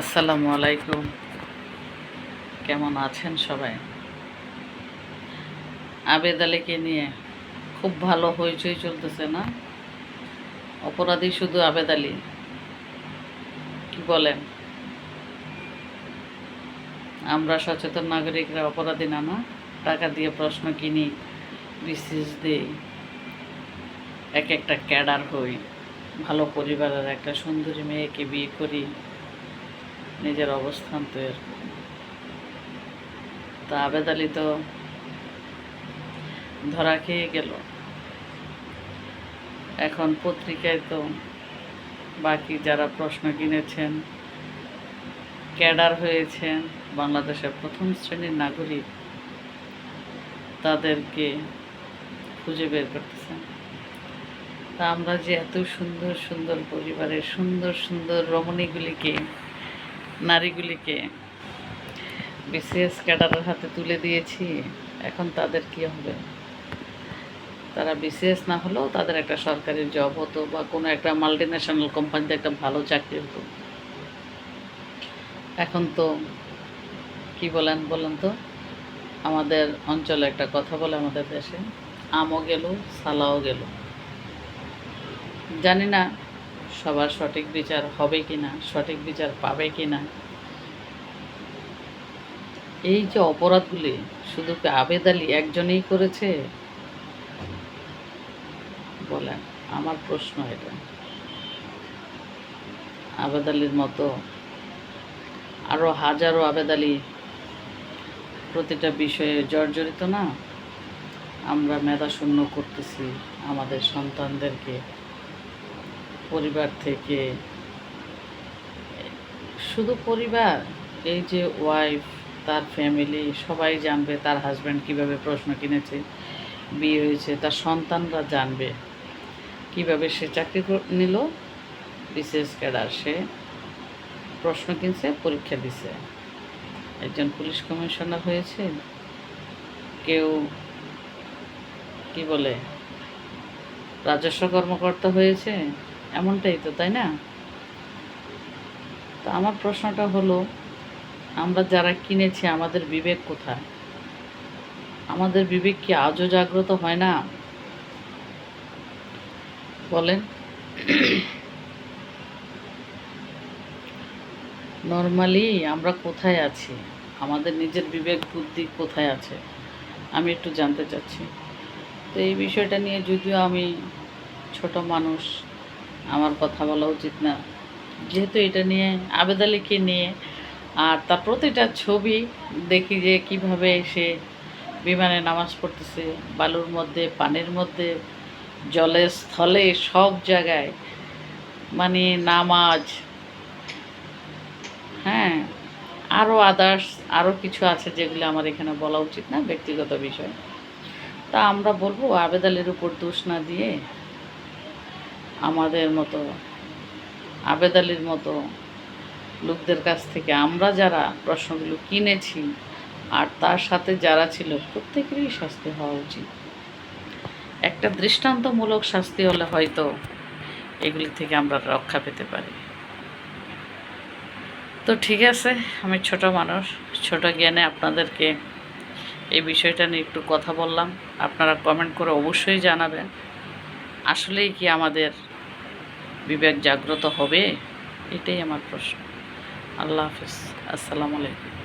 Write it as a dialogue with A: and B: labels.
A: আসসালামু আলাইকুম। কেমন আছেন সবাই? আবেদ আলীকে নিয়ে খুব ভালো হইচই চলতেছে না? অপরাধী শুধু আবেদ আলী। কি বলেন? আমরা সচেতন নাগরিকরা অপরাধী না না? টাকা দিয়ে প্রশ্ন কিনি বিসিস দিই। এক একটা ক্যাডার হই, ভালো পরিবারের একটা সুন্দরী মেয়েকে বিয়ে করি। নিজের অবস্থান করি তা আবেদ আলী তো ধরা খেয়ে গেল। এখন পত্রিকায় তো বাকি যারা প্রশ্ন কিনেছেন, ক্যাডার হয়েছেন, বাংলাদেশের প্রথম শ্রেণির নাগরিক, তাদেরকে খুঁজে বের করতেছেন। তা আমরা যে এত সুন্দর সুন্দর পরিবারের সুন্দর সুন্দর রমণীগুলিকে নারীগুলিকে বিসিএস ক্যাডারের হাতে তুলে দিয়েছি, এখন তাদের কি হবে? তারা বিসিএস না হলেও তাদের একটা সরকারি জব হতো বা কোনো একটা মাল্টি ন্যাশনাল কোম্পানিতে একটা ভালো চাকরি হতো। এখন তো কি বলেন বলেন তো, আমাদের অঞ্চলে একটা কথা বলে আমাদের দেশে, আমও গেল, সালাও গেল। জানি না সবার সঠিক বিচার হবে কি না সঠিক বিচার পাবে কি না এই যে অপরাধগুলি, শুধু আবেদ আলী একজনেই করেছে? বলেন, আমার প্রশ্ন এটা। আবেদ আলীর মতো আরও হাজারো আবেদ আলী প্রতিটা বিষয়ে জর্জরিত না? আমরা মেধা শূন্য করতেছি আমাদের সন্তানদেরকে। পরিবার থেকে। শুধু পরিবার, এই যে ওয়াইফ তার ফ্যামিলি সবাই জানবে তার হাজব্যান্ড কীভাবে প্রশ্ন কিনেছে, বিয়ে হয়েছে, তার সন্তানরা জানবে কীভাবে সে চাকরি কর- নিল। বিশেষ ক্যাডার সে প্রশ্ন কিনছে, পরীক্ষা দিছে। একজন পুলিশ কমিশনার হয়েছে। কেউ, কি বলে, রাজস্ব কর্মকর্তা হয়েছে। এমনটাই তো, তাই না? তো আমার প্রশ্নটা হলো, আমরা যারা কিনেছি, আমাদের বিবেক কোথায়? আমাদের বিবেক কি আজও জাগ্রত হয় না? বলেন। নর্মালি আমরা কোথায় আছি? আমাদের নিজের বিবেক, বুদ্ধি কোথায় আছে? আমি একটু জানতে চাচ্ছি। তো এই বিষয়টা নিয়ে যদিও আমি ছোট মানুষ আমার কথা বলা উচিত না। যেহেতু এটা নিয়ে আবেদ আলীকে নিয়ে, আর তার প্রতিটা ছবি দেখি যে কীভাবে সে বিমানে নামাজ পড়তেছে, বালুর মধ্যে, পানির মধ্যে জলে স্থলে, সব জায়গায়। মানে নামাজ। হ্যাঁ আরও আদার্স আরও কিছু আছে যেগুলো আমার এখানে বলা উচিত না, ব্যক্তিগত বিষয়। তা আমরা বলব আবেদালের উপর দোষ না দিয়ে আমাদের মতো, আবেদ আলীর মতো লোকদের কাছ থেকে আমরা যারা প্রশ্নগুলো কিনেছি আর তার সাথে যারা ছিল প্রত্যেকেরই শাস্তি হওয়া উচিত। একটা দৃষ্টান্তমূলক শাস্তি হলে হয়তো এগুলি থেকে আমরা রক্ষা পেতে পারি। তো ঠিক আছে, আমি ছোট মানুষ, ছোট জ্ঞানে আপনাদেরকে এই বিষয়টা নিয়ে একটু কথা বললাম। আপনারা কমেন্ট করে অবশ্যই জানাবেন। আসলেই কি আমাদের বিবেক জাগ্রত হবে? এটাই আমার প্রশ্ন। আল্লাহ হাফিজ। আসসালামু আলাইকুম।